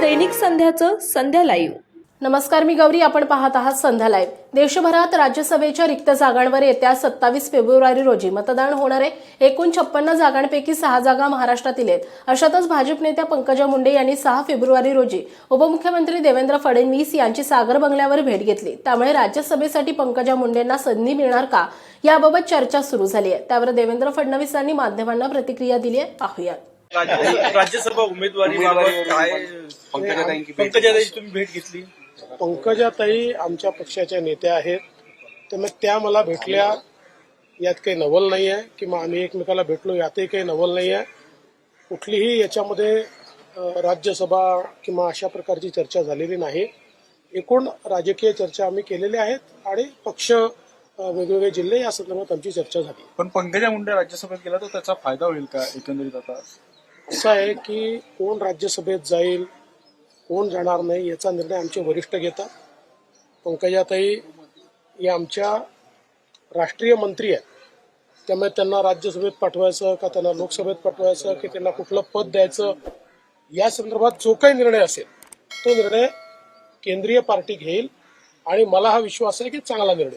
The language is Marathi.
दैनिक संध्याचं संध्या लाईव्ह नमस्कार मी गौरी. आपण पाहत आहात संध्या लाईव्ह देशभरात राज्यसभेच्या रिक्त जागांवर येत्या सत्तावीस फेब्रुवारी रोजी मतदान होणारे एकूण छप्पन्न जागांपैकी सहा जागा महाराष्ट्रातील आहेत. अशातच भाजप नेत्या पंकजा मुंडे यांनी सहा फेब्रुवारी रोजी उपमुख्यमंत्री देवेंद्र फडणवीस यांची सागर बंगल्यावर भेट घेतली. त्यामुळे राज्यसभेसाठी पंकजा मुंडेंना संधी मिळणार का? याबाबत चर्चा सुरू झाली आहे. त्यावर देवेंद्र फडणवीसांनी माध्यमांना प्रतिक्रिया दिली आहे. पाहूयात. राज्य- राज्यसभा उमेदवारी बाबत काय पंकजाताईंची भेट पंकजाताईची तुम्ही भेट घेतली? पंकजाताई आमच्या पक्षाच्या नेत्या आहेत. त्यामुळे त्या मला भेटल्या. यात काही नवल नाही आहे किंवा आम्ही एकमेकाला भेटलो यातही काही नवल नाही आहे कुठलीही याच्यामध्ये अ, राज्यसभा किंवा अशा प्रकारची चर्चा झालेली नाही. एकूण राजकीय चर्चा आम्ही केलेल्या आहेत आणि पक्ष अ, वेगवेगळे जिल्हे या संदर्भात आमची चर्चा झाली. पण पंकजा मुंडे राज्यसभेत गेला तर त्याचा फायदा होईल का एकंदरीत आता? असं आहे की कोण राज्यसभेत जाईल कोण जाणार नाही याचा निर्णय आमचे वरिष्ठ घेतात. पंकजाताई या आमच्या राष्ट्रीय मंत्री आहेत. त्यामुळे त्यांना राज्यसभेत पाठवायचं का त्यांना लोकसभेत पाठवायचं की त्यांना कुठलं पद द्यायचं या संदर्भात जो काही निर्णय असेल तो निर्णय केंद्रीय पार्टी घेईल आणि मला हा विश्वास आहे की चांगला निर्णय.